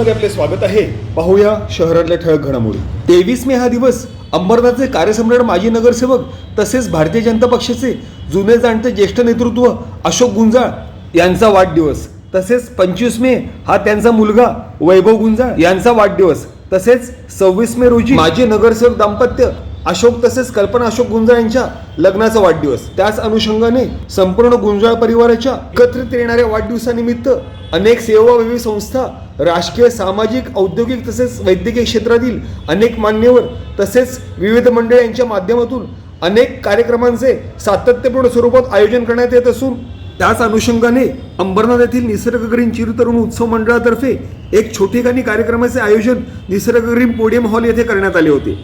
मध्ये आपले स्वागत आहे. पाहूया शहरातल्या ठळक घडामोडी. तेवीस मे हा दिवस अंबरनाथचे कार्यसम्राट माजी नगरसेवक तसेच भारतीय जनता पक्षाचे जुने जाणते ज्येष्ठ नेतृत्व अशोक गुंजाळ यांचा वाढदिवस. तसेच पंचवीस मे हा त्यांचा मुलगा वैभव गुंजाळ यांचा वाढदिवस. तसेच सव्वीस मे रोजी माजी नगरसेवक दाम्पत्य अशोक तसेच कल्पना अशोक गुंजाळ यांच्या लग्नाचा वाढदिवस. त्याच अनुषंगाने संपूर्ण गुंजाळ परिवाराच्या एकत्रित येणाऱ्या वाढदिवसानिमित्त अनेक सेवाभावी संस्था राजकीय सामाजिक औद्योगिक तसेच वैद्यकीय क्षेत्रातील अनेक मान्यवर तसेच विविध मंडळ यांच्या माध्यमातून अनेक कार्यक्रमांचे सातत्यपूर्ण स्वरूपात आयोजन करण्यात येत असून त्याच अनुषंगाने अंबरनाथ येथील निसर्गग्रीन चिरतरुण उत्सव मंडळातर्फे एक छोटेखानी कार्यक्रमाचे आयोजन निसर्गग्रीन पोडियम हॉल येथे करण्यात आले होते.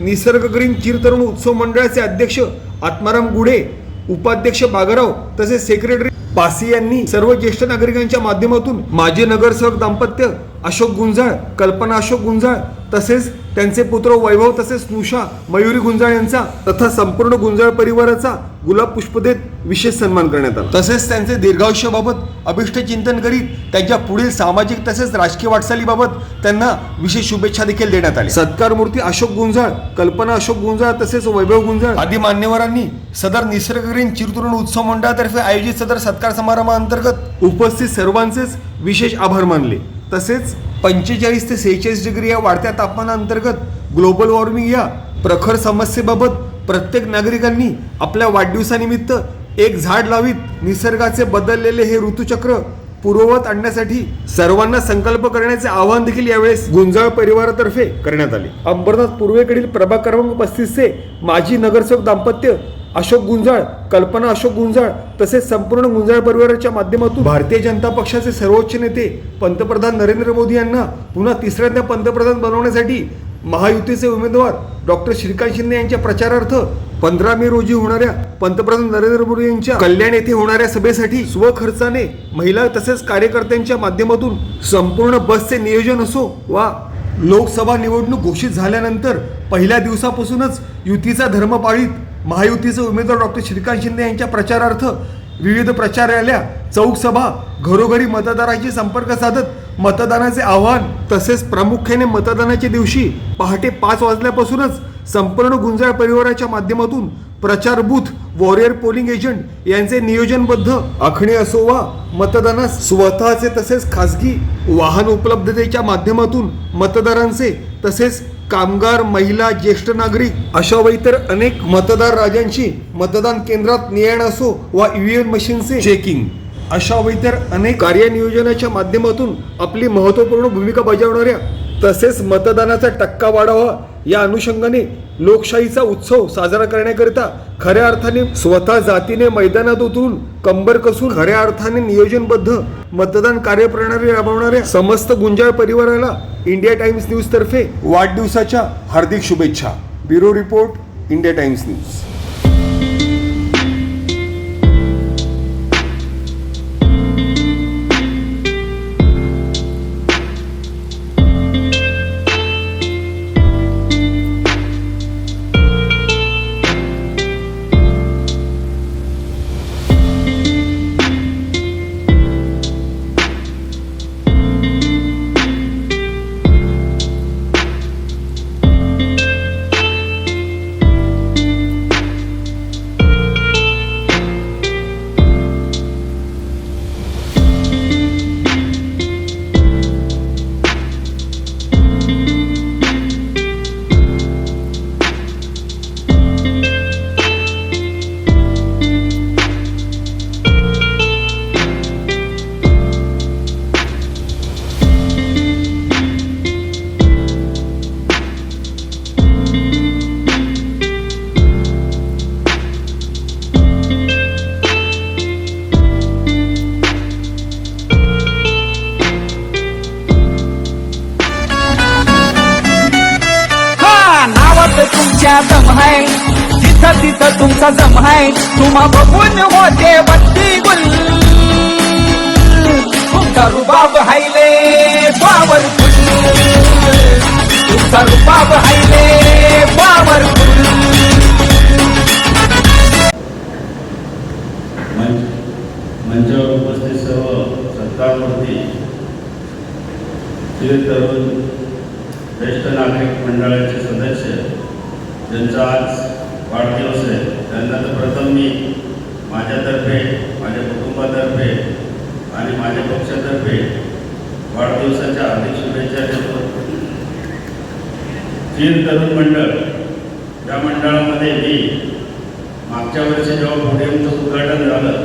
निसर्गग्रीन चिरतरुण उत्सव मंडळाचे अध्यक्ष आत्माराम गुढे उपाध्यक्ष बागराव तसेच सेक्रेटरी पासी यांनी सर्व ज्येष्ठ नागरिकांच्या माध्यमातून माजी नगरसेवक दाम्पत्य अशोक गुंजाळ कल्पना अशोक गुंजाळ तसेच त्यांचे पुत्र वैभव तसेच स्नुषा मयुरी गुंजाळ यांचा तथा संपूर्ण गुंजाळ परिवाराचा गुलाब पुष्प देत विशेष सन्मान करण्यात आला. तसेच त्यांचे दीर्घायुष्याबाबत अभिष्ट चिंतन करीत त्यांच्या पुढील सामाजिक तसेच राजकीय वाटचालीबाबत त्यांना विशेष शुभेच्छा देखील देण्यात आल्या. सत्कार मूर्ती अशोक गुंजाळ कल्पना अशोक गुंजाळ तसेच वैभव गुंजाळ. आदी मान्यवरांनी सदर निसर्गग्रीन चिरतरुण उत्सव मंडळातर्फे आयोजित सदर सत्कार समारंभाअंतर्गत उपस्थित सर्वांचेच विशेष आभार मानले. तसेच पंचेचाळीस ते सेहेचाळीस डिग्री या वाढत्या तापमानाअंतर्गत ग्लोबल वॉर्मिंग या प्रखर समस्येबाबत प्रत्येक नागरिकांनी आपल्या वाढदिवसानिमित्त एक झाड लावीत निसर्गाचे बदललेले हे ऋतुचक्र पूर्ववत आणण्यासाठी सर्वांना संकल्प करण्याचे आवाहन देखील यावेळेस गुंजाळ परिवारातर्फे करण्यात आले. अंबरनाथ पूर्वेकडील प्रभाग क्रमांक पस्तीसचे माजी नगरसेवक दाम्पत्य अशोक गुंजाळ कल्पना अशोक गुंजाळ तसेच संपूर्ण गुंजाळ परिवाराच्या माध्यमातून भारतीय जनता पक्षाचे सर्वोच्च नेते पंतप्रधान नरेंद्र मोदी यांना पुन्हा तिसऱ्यांदा पंतप्रधान बनवण्यासाठी महायुतीचे उमेदवार डॉक्टर श्रीकांत शिंदे यांच्या प्रचारार्थ पंधरा मे रोजी होणाऱ्या पंतप्रधान नरेंद्र मोदी यांच्या कल्याण येथे होणाऱ्या सभेसाठी स्वखर्चाने महिला तसेच कार्यकर्त्यांच्या माध्यमातून संपूर्ण बसचे नियोजन असो वा लोकसभा निवडणूक घोषित झाल्यानंतर पहिल्या दिवसापासूनच युतीचा धर्म पाळीत महायुतीचे उमेदवार डॉक्टर श्रीकांत शिंदे यांच्या प्रचारार्थ विविध प्रचार रॅल्या चौक सभा घरोघरी मतदारांशी संपर्क साधत मतदानाचे आव्हान तसेच प्रामुख्याने मतदानाच्या दिवशी पहाटे पाच वाजल्यापासूनच संपूर्ण गुंजाळ परिवाराच्या माध्यमातून प्रचार बूथ वॉरियर पोलिंग एजंट यांचे नियोजनबद्ध आखणी असो वा मतदानास स्वतःचे तसेच खासगी वाहन उपलब्धतेच्या माध्यमातून मतदारांचे तसेच कामगार महिला ज्येष्ठ नागरिक अशा व इतर अनेक मतदार राजांची मतदान केंद्रात ने असो वा ईव्हीएम मशीनचे चेकिंग अशा व इतर अनेक कार्यनियोजनाच्या माध्यमातून आपली महत्त्वपूर्ण भूमिका बजावणाऱ्या तसेच मतदानाचा टक्का वाढावा या अनुषंगाने लोकशाहीचा उत्सव साजरा करण्याकरिता खऱ्या अर्थाने स्वतः जातीने मैदानात उतरून कंबर कसून खऱ्या अर्थाने नियोजनबद्ध मतदान कार्यप्रणाली राबवणाऱ्या समस्त गुंजाळ परिवाराला इंडिया टाइम्स न्यूज तर्फे वाढदिवसाच्या हार्दिक शुभेच्छा. Bureau report India Times news. तिथं तुमचा जम आहे तुम्हा बघून होते बत्ती गुल. तुमचा रुबाब हायले पावर तुमचा रुबाब हायले पावर मंच मंचावर उपस्थित सर्व सत्कारमूर्ती स्थिर तरुण ज्येष्ठ नागरिक मंडळाचे सदस्य ज्यांचा आज वाढदिवस आहे. त्यांना तर प्रथम मी माझ्यातर्फे माझ्या कुटुंबातर्फे आणि माझ्या पक्षातर्फे वाढदिवसाच्या हार्दिक शुभेच्छा देतो. स्थिर तरुण मंडळ या मंडळामध्ये मी मागच्या वर्षी जेव्हा पोडियमचं उद्घाटन झालं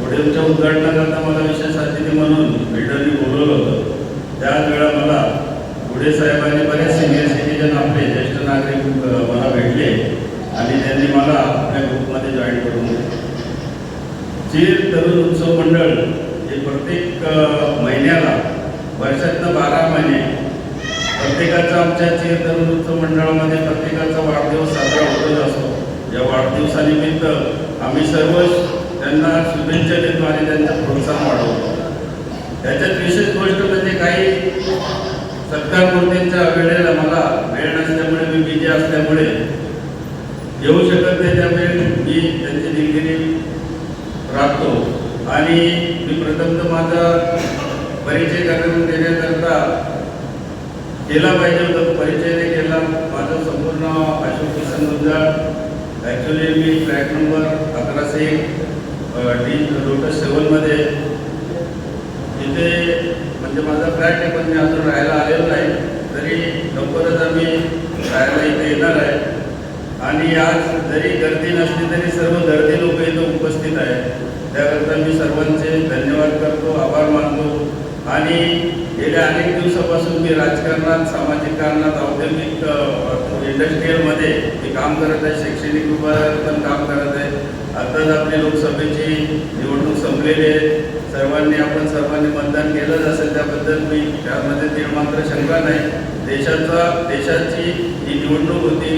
पोडियमच्या उद्घाटनाकरता मला विशेष अतिथी म्हणून बिल्डरनी बोलवलं होतं. त्याच वेळा मला पुढे साहेबांनी बरेच सिनियर सिटीजन आपले ज्येष्ठ नागरिक मला भेटले. आणि त्यांनी मला आपल्या ग्रुपमध्ये जॉईन करून घेतलं जे तरुण उत्सव मंडळ हे प्रत्येक महिन्याला वर्षातनं बारा महिने प्रत्येकाचा आमच्या चेर तरुण उत्सव मंडळामध्ये प्रत्येकाचा वाढदिवस साजरा होतच असतो. या वाढदिवसानिमित्त आम्ही सर्व त्यांना शुभेच्छा देतो आणि त्यांचं प्रोत्साहन वाढवतो. त्याच्यात विशेष गोष्ट म्हणजे काही सत्कार मूर्तींच्या वेळेला मला वेळ नसल्यामुळे मी बिजी असल्यामुळे येऊ शकत नाही त्यामुळे मी त्यांची दिलगिरी राखतो. आणि मी प्रथमतः माझा परिचय कार्यक्रम देण्याकरता केला पाहिजे होता. परिचय नाही केला. माझं संपूर्ण अशोक किसन गुंजाळ. ॲक्च्युली मी ट्रॅक नंबर अकराशे डी लोटस सेवनमध्ये इथे म्हणजे माझा फ्लॅट आहे पण मी अजून राहायला आलेलो नाही. तरी लवकरच आम्ही राहायला इथे येणार आहे. आणि आज जरी गर्दी नसली तरी सर्व गर्दी लोक इथं उपस्थित आहेत. त्याकरता मी सर्वांचे धन्यवाद करतो आभार मानतो. आणि गेल्या अनेक दिवसापासून मी राजकारणात सामाजिक कारणात औद्योगिक इंडस्ट्रीयलमध्ये मी काम करत आहे शैक्षणिक विभागात पण काम करत आहे. आताच आपली लोकसभेची निवडणूक संपलेली आहे. सर्वांनी आपण सर्वांनी मतदान केलंच असेल त्याबद्दल मी त्यामध्ये ते मात्र शंका नाही. देशाचा देशाची ही निवडणूक होती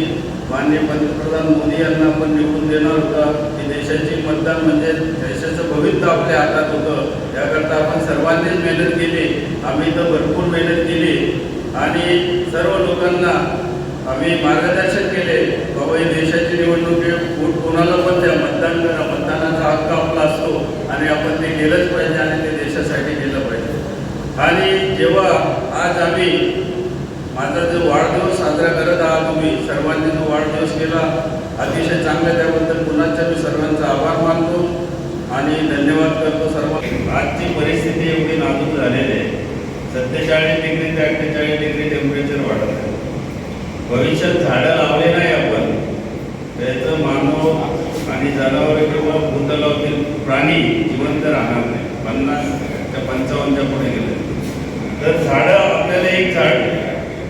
माननीय पंतप्रधान मोदी यांना आपण निवडून देणार होता की देशाची मतदान म्हणजे देशाचं भविष्य आपल्या हातात होतं. त्याकरता आपण सर्वांनीच मेहनत केली. आम्ही तर भरपूर मेहनत केली. आणि सर्व लोकांना आम्ही मार्गदर्शन केले. बाबा ही देशाची निवडणूक आहे. कोणाला पण द्या. मतदान करा. मतदानाचा हक्क आपला असतो. आणि आपण ते केलंच पाहिजे आणि ते देशासाठी केलं पाहिजे. आणि जेव्हा आज आम्ही माझा जो वाढदिवस साजरा करत आहात तुम्ही. सर्वांनी जो वाढदिवस केला अतिशय चांगला त्याबद्दल पुन्हा मी सर्वांचा आभार मानतो आणि धन्यवाद करतो सर्व आजची परिस्थिती एवढी नाजूक झालेली आहे. सत्तेचाळीस डिग्री ते अठ्ठेचाळीस डिग्री टेम्परेचर वाढत आहे. भविष्यात झाडं लावले नाही आपण. त्याचं मानव आणि जनावर किंवा भूतलावतील प्राणी जिवंत राहणार नाही. पन्नास त्या पंचावन्नच्या पुढे गेले. तर झाडं आपल्याला एक झाड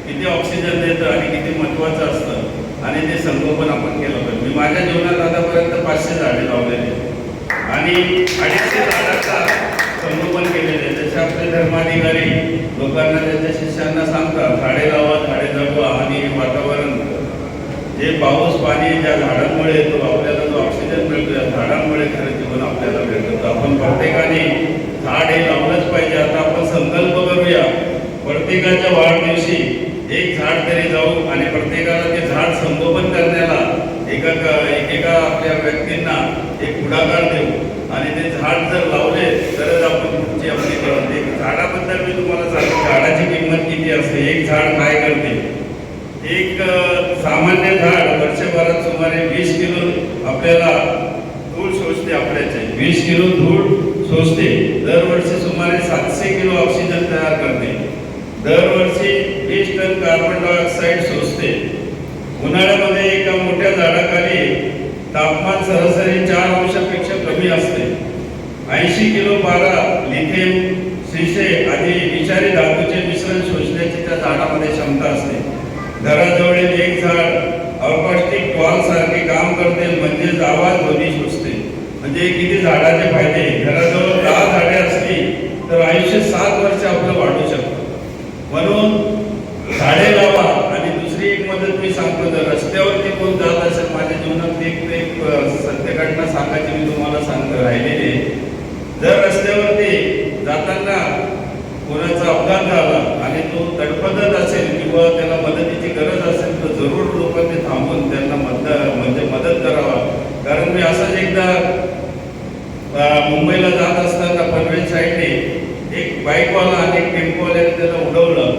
किती ऑक्सिजन देतं आणि किती महत्त्वाचं असतं आणि ते संगोपन आपण केलं पाहिजे. मी माझ्या जीवनात आतापर्यंत पाचशे झाडे लावलेली आणि अडीचशे झाडाचा संगोपन केलेले जसे आपले धर्माधिकारी लोकांना त्यांच्या शिष्यांना सांगतात झाडे लावा झाडे जगवा आणि वातावरण. जे पाऊस पाणी ज्या झाडांमुळे येतो आपल्याला जो ऑक्सिजन मिळतो या झाडांमुळे खरं जीवन आपल्याला मिळतं. तर आपण प्रत्येकाने झाड हे लावलंच पाहिजे. आता आपण संकल्प करूया. प्रत्येकाच्या वाढदिवशी एक झाड तरी जाऊ आणि प्रत्येकाला ते झाड संगोपन करण्याला एका एकेका आपल्या व्यक्तींना एक पुढाकार देऊ. आणि ते झाड जर लावले तरच आपण पुढची आपली करते झाडाबद्दल मी तुम्हाला सांगतो झाडाची किंमत किती असते? एक झाड काय करते? एक सामान्य झाड वर्षभरात सुमारे वीस किलो आपल्याला धूळ शोषते आपल्याचे. वीस किलो धूळ शोषते दरवर्षी सुमारे सातशे किलो ऑक्सिजन तयार करते. दरवर्षी वीस टन कार्बन डायऑक्साईड शोषते उन्हाळ्यामध्ये एका मोठ्या झाडाखाली तापमान सरासरी चार अंशापेक्षा कमी असते. ऐंशी किलो पारा लिथियम शिशे आदी विषारी धातूचे मिश्रण शोषण्याची त्या झाडामध्ये क्षमता असते. घराजवळील एक झाड अवकाष्टिक वॉल सारखे काम करते म्हणजेच आवाज ध्वनी शोषते. म्हणजे किती झाडाचे फायदे? घराजवळ दहा झाडे असली तर आयुष्य सात वर्ष आपलं वाढू शकतं म्हणून झाडे लावा आणि दुसरी एक मदत मी सांगतो जर रस्त्यावरती कोण जात असेल माझ्या जीवनात एक एक अ, सत्य घटना सांगायची मी तुम्हाला सांगतो राहिलेली आहे. जर रस्त्यावरती जाताना कोणाचा अपघात झाला तडफडत असेल किंवा त्याला मदतीची गरज असेल तर जरूर लोकांनी थांबून त्यांना मदत म्हणजे मदत करावा. कारण मी असंच एकदा मुंबईला जात असताना पनवेल साईडने एक एक बाईकवाला आणि एक टेम्पोवाल्याने त्याला उडवलं.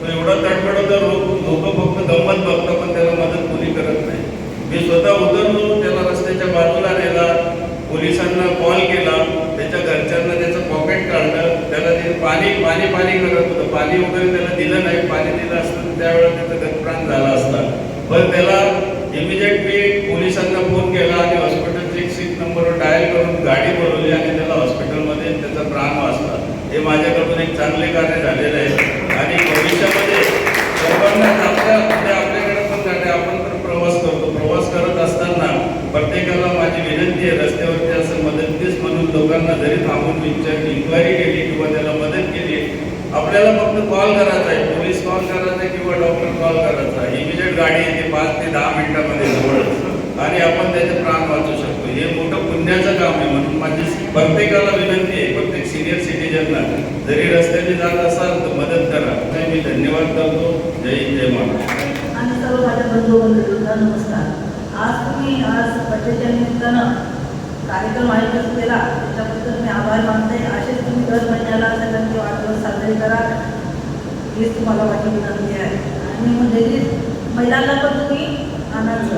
तो एवढा तडफडत लोक लोक फक्त गंमत बघतात पण त्याला मदत कोणी करत नाही. मी स्वतः उतरलो त्याला रस्त्याच्या बाजूला नेला पोलिसांना कॉल केला त्याच्या घरच्यांना त्याचं पॉकेट काढलं त्याला ते पाणी पाणी करत होतं. पाणी वगैरे त्याला दिलं नाही. पाणी दिलं असतं तर त्यावेळेला त्याचा गतप्राण झाला असता. पण त्याला इमिजिएटली पोलिसांना फोन केला आणि हॉस्पिटलचे एक सीट नंबरवर डायल करून गाडी बोलवली आणि त्याला हॉस्पिटलमध्ये त्याचा प्राण वाचला. हे माझ्याकडून एक चांगले कार्य झालेलं आहे. आणि भविष्यामध्ये सर्वांना आपल्या म्हणजे आपल्याकडे पण गाडी आपण तर प्रवास करतो प्रवास करत असताना प्रत्येकाला माझी विनंती आहे रस्त्यावरती असं मदतनीस म्हणून लोकांना जरी थांबून विचार इन्क्वायरी केली किंवा त्याला मदत केली आपल्याला फक्त कॉल करायचा आहे पोलीस कॉल करायचा आहे किंवा डॉक्टर कॉल करायचा आहे इमिजिएट गाडी येते पाच ते दहा मिनिटामध्ये जवळच आणि आपण त्याचे प्राण वाचू शकतो हे मोठं पुण्याचं काम आहे म्हणून माझी प्रत्येकाला विनंती आहे प्रत्येक सिनियर सिटीजनला जरी रस्त्याने जात असाल तर मदत करा. नाही मी धन्यवाद करतो. जय जय महाराष्ट्र. आणि सर्व माझ्या बंधू बंधूंना नमस्कार. आज तुम्ही आज बड्डेच्या निमित्तानं कार्यक्रम आयोजित केला. त्याच्याबद्दल मी आभार मानते. असेच तुम्ही दर महिन्याला सगळ्यांचे वाढदिवस साजरे करा. हीच तुम्हाला माझी विनंती आहे. आणि म्हणजे महिलांना पण तुम्ही आनंद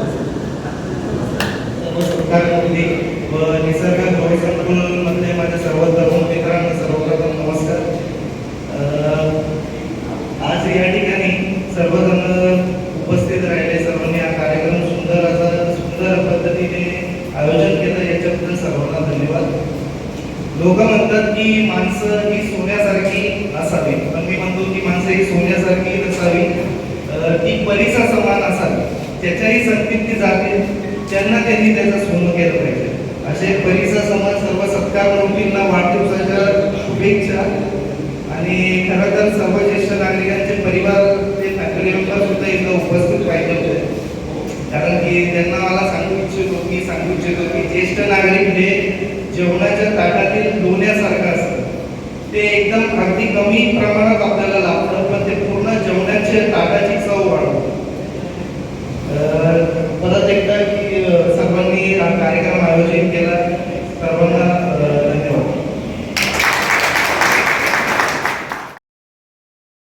व सरकारमध्ये व निसर्ग संकुलमध्ये माझ्या सर्व तरुण मित्रांना सर्वप्रथम नमस्कार. आज या ठिकाणी सर्वजण उपस्थित राहिले. सर्वांनी हा कार्यक्रम सुंदर असा सुंदर पद्धतीने आयोजन केलं. याच्याबद्दल सर्वांना धन्यवाद. लोक म्हणतात की माणसं ही सोन्यासारखी असावी. पण मी म्हणतो की माणसं ही सोन्यासारखी नसावी. ती परीचा समान असावी. त्याच्याही संतृप्ती जाते. त्यांना त्यांनी त्याचं सोनं केलं पाहिजे. असे परीचा समाज सर्व सत्कार मूर्तींना वाढदिवसाच्या शुभेच्छा. आणि खरं तर सर्व ज्येष्ठ नागरिकांचे परिवार ते फॅमिली मेंबर सुद्धा इथं उपस्थित पाहिजे होते. कारण की त्यांना मला सांगू इच्छितो की सांगू इच्छितो की ज्येष्ठ नागरिक हे जेवणाच्या ताटातील लोण्यासारखं असतं. ते एकदम अगदी कमी प्रमाणात आपल्याला लाभतं पण ते पूर्ण जेवणाच्या ताटाची